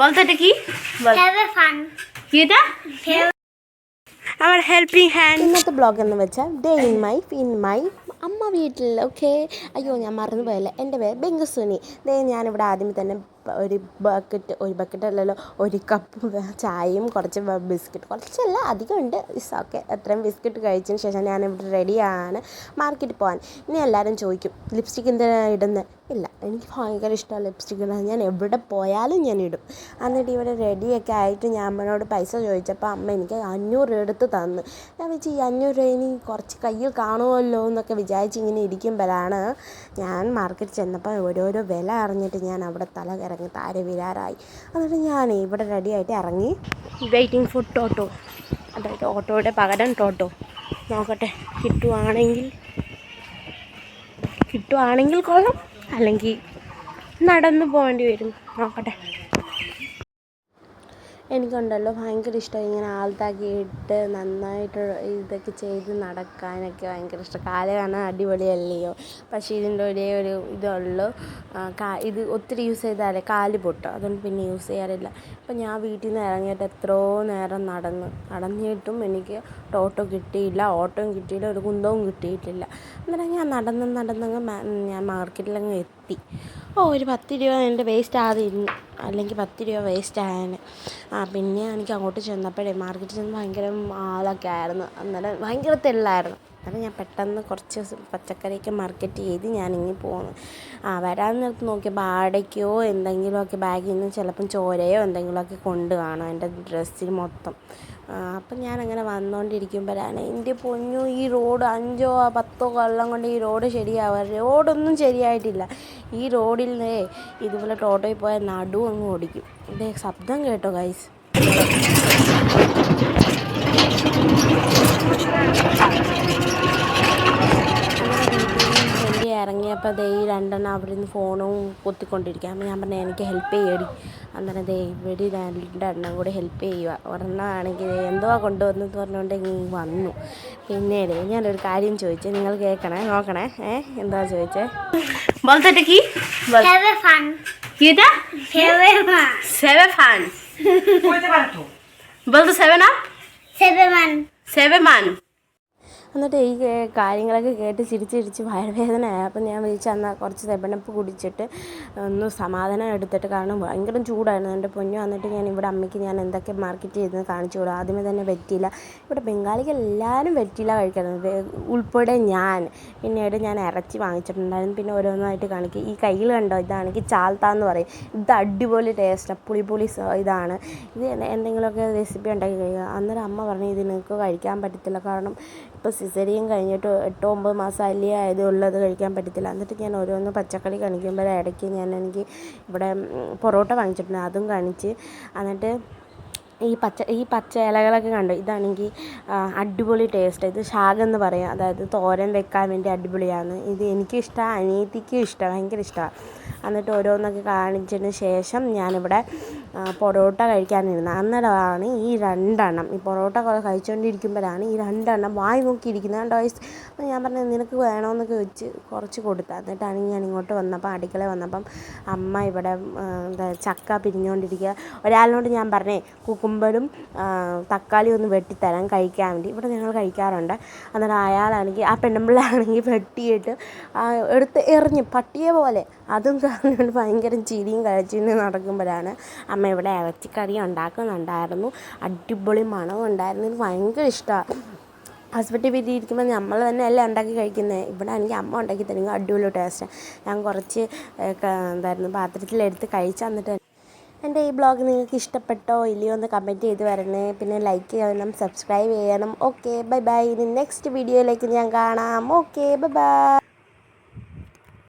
বলতো এটা কি বল Have a fun. কি এটা আমার হেল্পিং হ্যান্ড ഇന്നത്തെ ബ്ലോഗ് എന്ന് വെച്ചാൽ day in my in my അമ്മ വീട്ടിൽ ഓക്കെ അയ്യോ ഞാൻ മറന്നു പോയല്ലേ. എന്റെ പേര് ബെങ്കുസുനി. ദേ ഞാനിവിടെ ആദ്യമേ തന്നെ ഒരു ബക്കറ്റ് ഒരു ബക്കറ്റ് അല്ലല്ലോ ഒരു കപ്പ് ചായയും കുറച്ച് ബിസ്ക്കറ്റ് കുറച്ചല്ല അധികം ഉണ്ട്. ഇസ് ഓക്കെ അത്രയും ബിസ്ക്കറ്റ് കഴിച്ചതിന് ശേഷം ഞാനിവിടെ റെഡിയാണ് മാർക്കറ്റിൽ പോകാൻ ഇനി എല്ലാവരും ചോദിക്കും ലിപ്സ്റ്റിക് എന്തിനാ ഇടുന്നത് ഇല്ല എനിക്ക് ഭയങ്കര ഇഷ്ടമാണ് ലിപ്സ്റ്റിക് ഇടാൻ. ഞാൻ എവിടെ പോയാലും ഞാൻ ഇടും. എന്നിട്ട് ഇവിടെ റെഡിയൊക്കെ ആയിട്ട് ഞാൻ അമ്മനോട് പൈസ ചോദിച്ചപ്പോൾ അമ്മ എനിക്ക് അഞ്ഞൂറ് രൂപ എടുത്ത് തന്നു. ഞാൻ വെച്ച് ഈ അഞ്ഞൂറ് രൂപ ഇനി കുറച്ച് കയ്യിൽ കാണുമല്ലോ എന്നൊക്കെ വിചാരിച്ച് ഇങ്ങനെ ഇരിക്കുമ്പോഴാണ് ഞാൻ മാർക്കറ്റ് ചെന്നപ്പോൾ ഓരോരോ വില അറിഞ്ഞിട്ട് ഞാൻ അവിടെ തല കറങ്ങി താരവിരാറായി എന്നിട്ട് ഞാൻ ഇവിടെ റെഡിയായിട്ട് ഇറങ്ങി. വെയിറ്റിംഗ് ഫോർ ടോട്ടോ അതായത് ഓട്ടോയുടെ പകരം ടോട്ടോ നോക്കട്ടെ കിട്ടുവാണെങ്കിൽ കിട്ടുവാണെങ്കിൽ കൊള്ളാം. അല്ലെങ്കിൽ നടന്നു പോകേണ്ടി വരും. നോക്കട്ടെ. എനിക്കുണ്ടല്ലോ ഭയങ്കര ഇഷ്ടം. ഇങ്ങനെ ആൾത്താക്കി ഇട്ട് നന്നായിട്ട് ഇതൊക്കെ ചെയ്ത് നടക്കാനൊക്കെ ഭയങ്കര ഇഷ്ടം. കാൽ കാണാൻ അടിപൊളിയല്ലയോ? പക്ഷേ ഇതിന്റെ ഒരേ ഒരു ഇതുള്ളൂ. ഇത് ഒത്തിരി യൂസ് ചെയ്താലേ കാൽ പൊട്ടും. അതുകൊണ്ട് പിന്നെ യൂസ് ചെയ്യാറില്ല. ഇപ്പം ഞാൻ വീട്ടിൽ നിന്ന് ഇറങ്ങിയിട്ട് എത്രയോ നേരം നടന്നു നടന്നിട്ടും എനിക്ക് ടോട്ടോ കിട്ടിയില്ല ഓട്ടോയും കിട്ടിയില്ല ഒരു കുന്തവും കിട്ടിയിട്ടില്ല. അന്നേരം ഞാൻ നടന്ന് നടന്നങ്ങ് ഞാൻ മാർക്കറ്റിലങ്ങ് എത്തി. ഓ ഒരു പത്ത് രൂപ എന്റെ വേസ്റ്റ് ആദ്യം അല്ലെങ്കിൽ പത്ത് രൂപ വേസ്റ്റ് ആയേനെ. ആ പിന്നെ എനിക്ക് അങ്ങോട്ട് ചെന്നപ്പോഴേ മാർക്കറ്റിൽ ചെന്ന് ഭയങ്കര ആളൊക്കെ ആയിരുന്നു. അന്നേരം ഭയങ്കര തെല്ലായിരുന്നു. അന്നേരം ഞാൻ പെട്ടെന്ന് കുറച്ച് പച്ചക്കറിയൊക്കെ മാർക്കറ്റ് ചെയ്ത് ഞാനിങ്ങനെ പോന്നു. ആ വരാൻ നേരത്ത് നോക്കിയപ്പോൾ ആടയ്ക്കോ എന്തെങ്കിലുമൊക്കെ ബാഗിൽ നിന്ന് ചിലപ്പം ചോരയോ എന്തെങ്കിലുമൊക്കെ കൊണ്ട് കാണും എന്റെ ഡ്രസ്സിൽ മൊത്തം. അപ്പം ഞാനങ്ങനെ വന്നുകൊണ്ടിരിക്കുമ്പോഴാണ് എന്റെ പൊന്നു ഈ റോഡ് അഞ്ചോ പത്തോ കൊല്ലം കൊണ്ട് ഈ റോഡ് ശരിയാവുക റോഡൊന്നും ശരിയായിട്ടില്ല. ഈ റോഡിൽ ഇതുപോലെ ടോട്ടോയിൽ പോയ നടു അങ്ങ് ഓടിക്കും. ഇതേ ശബ്ദം കേട്ടോ ഗൈസ് വണ്ടി ഇറങ്ങിയപ്പോൾ ദേ ഈ രണ്ടെണ്ണം അവിടെ നിന്ന് ഫോണും കുത്തിക്കൊണ്ടിരിക്കുക അപ്പം ഞാൻ പറഞ്ഞു എനിക്ക് ഹെൽപ്പ് ചെയ്യടി അന്നേരം ദേ ഇവിടെ രണ്ടെണ്ണം കൂടി ഹെൽപ്പ് ചെയ്യുക ഒരെണ്ണം ആണെങ്കിൽ എന്തുവാ കൊണ്ടുവന്നെന്ന് പറഞ്ഞുകൊണ്ട് ഇങ്ങ് വന്നു പിന്നീട് ഞാനൊരു കാര്യം ചോദിച്ചു നിങ്ങൾ കേൾക്കണേ നോക്കണേ ഏ എന്താ ചോദിച്ചേ বলতো এটা কি বল Have a fun. কি এটা Have a fun. Seven fun বলতো seven up Have a fun. Seven মান എന്നിട്ട് ഈ കാര്യങ്ങളൊക്കെ കേട്ട് ചിരിച്ച് ചിരിച്ച് വയറുവേദന ആയപ്പോൾ ഞാൻ വിളിച്ച് എന്നാൽ കുറച്ച് തെപ്പണപ്പ് കുടിച്ചിട്ട് ഒന്ന് സമാധാനം എടുത്തിട്ട് കാരണം ഭയങ്കര ചൂടായിരുന്നു. എന്റെ പൊന്നു വന്നിട്ട് ഞാൻ ഇവിടെ അമ്മയ്ക്ക് ഞാൻ എന്തൊക്കെ മാർക്കറ്റ് ചെയ്തെന്ന് കാണിച്ചു കൊടുക്കും ആദ്യമേ തന്നെ വെറ്റില. ഇവിടെ ബംഗാളിക്ക് എല്ലാവരും വെറ്റില കഴിക്കുന്നത് ഉൾപ്പെടെ ഞാൻ പിന്നീട് ഞാൻ ഇറച്ചി വാങ്ങിച്ചിട്ടുണ്ടായിരുന്നു. പിന്നെ ഓരോന്നായിട്ട് കാണിക്കും. ഈ കയ്യിൽ കണ്ടോ? ഇതാണെങ്കിൽ ചാൽത്ത എന്ന് പറയും. ഇത് അടിപൊളി ടേസ്റ്റാണ് പുളി പുളി ഇതാണ്. ഇത് എന്തെങ്കിലുമൊക്കെ റെസിപ്പി ഉണ്ടാക്കി കഴിക്കുക അന്നേരം അമ്മ പറഞ്ഞു ഇത് നിങ്ങൾക്ക് കഴിക്കാൻ പറ്റത്തില്ല. കാരണം ഇപ്പോൾ സിസറിയും കഴിഞ്ഞിട്ട് എട്ടോ ഒമ്പത് മാസം അല്ലേ ആയതുള്ളത് കഴിക്കാൻ പറ്റത്തില്ല. എന്നിട്ട് ഞാൻ ഓരോന്ന് പച്ചക്കറി കാണിക്കുമ്പോൾ ഇടയ്ക്ക് ഞാൻ എനിക്ക് ഇവിടെ പൊറോട്ട വാങ്ങിച്ചിട്ടുണ്ട്. അതും കാണിച്ച് എന്നിട്ട് ഈ പച്ച ഈ പച്ച ഇലകളൊക്കെ കണ്ടു? ഇതാണെങ്കിൽ അടിപൊളി ടേസ്റ്റ് ഇത് ശാഖ എന്ന് പറയും. അതായത് തോരൻ വെക്കാൻ വേണ്ടി അടിപൊളിയാണ്. ഇത് എനിക്കിഷ്ടമാണ് അനീതിക്കും ഇഷ്ടമാണ് ഭയങ്കര ഇഷ്ടമാണ് എന്നിട്ട് ഓരോന്നൊക്കെ കാണിച്ചതിന് ശേഷം ഞാനിവിടെ പൊറോട്ട കഴിക്കാനിരുന്നു അന്നേരമാണ് ഈ രണ്ടെണ്ണം ഈ പൊറോട്ട കുറേ കഴിച്ചുകൊണ്ടിരിക്കുമ്പോഴാണ് ഈ രണ്ടെണ്ണം വായി നോക്കിയിരിക്കുന്നത് കണ്ടോ ഞാൻ പറഞ്ഞു നിനക്ക് വേണമെന്നൊക്കെ വെച്ച് കുറച്ച് കൊടുത്തു. എന്നിട്ടാണ് ഞാൻ ഇങ്ങോട്ട് വന്നപ്പോൾ അടുക്കള വന്നപ്പം അമ്മ ഇവിടെ എന്താ ചക്ക പിരിഞ്ഞുകൊണ്ടിരിക്കുക ഒരാളിനോട് ഞാൻ പറഞ്ഞേ കുക്കുമ്പരും തക്കാളി ഒന്ന് വെട്ടിത്തരാൻ കഴിക്കാൻ വേണ്ടി. ഇവിടെ ഞങ്ങൾ കഴിക്കാറുണ്ട്. അന്നേരം അയാളാണെങ്കിൽ ആ പെണ്ണുമ്പിള്ളാണെങ്കിൽ വെട്ടിയിട്ട് എടുത്ത് എറിഞ്ഞ് പട്ടിയെ പോലെ അതും പറഞ്ഞുകൊണ്ട് ഭയങ്കര ചിരിയും കഴിച്ചിട്ട് നടക്കുമ്പോഴാണ് അമ്മ ഇവിടെ ഇറച്ചിക്കറി ഉണ്ടാക്കുന്നുണ്ടായിരുന്നു. അടിപൊളി മണവും ഉണ്ടായിരുന്നു. എനിക്ക് ഭയങ്കര ഇഷ്ടമാണ് ഹസ്ബൻഡ് വീട്ടിൽ ഇരിക്കുമ്പോൾ നമ്മൾ തന്നെ എല്ലാം ഉണ്ടാക്കി കഴിക്കുന്നത് ഇവിടെ എനിക്ക് അമ്മ ഉണ്ടാക്കി തരുമ്പോൾ അടിപൊളി ടേസ്റ്റാണ് ഞാൻ കുറച്ച് എന്തായിരുന്നു പാത്രത്തിലെടുത്ത് കഴിച്ചു തന്നിട്ട് എന്റെ ഈ ബ്ലോഗ് നിങ്ങൾക്ക് ഇഷ്ടപ്പെട്ടോ ഇല്ലയോ എന്ന് കമന്റ് ചെയ്ത് വരണേ. പിന്നെ ലൈക്ക് ചെയ്യണം സബ്സ്ക്രൈബ് ചെയ്യണം. ഓക്കെ ബൈ ബൈ ഇനി നെക്സ്റ്റ് വീഡിയോയിലേക്ക് ഞാൻ കാണാം. Okay bye by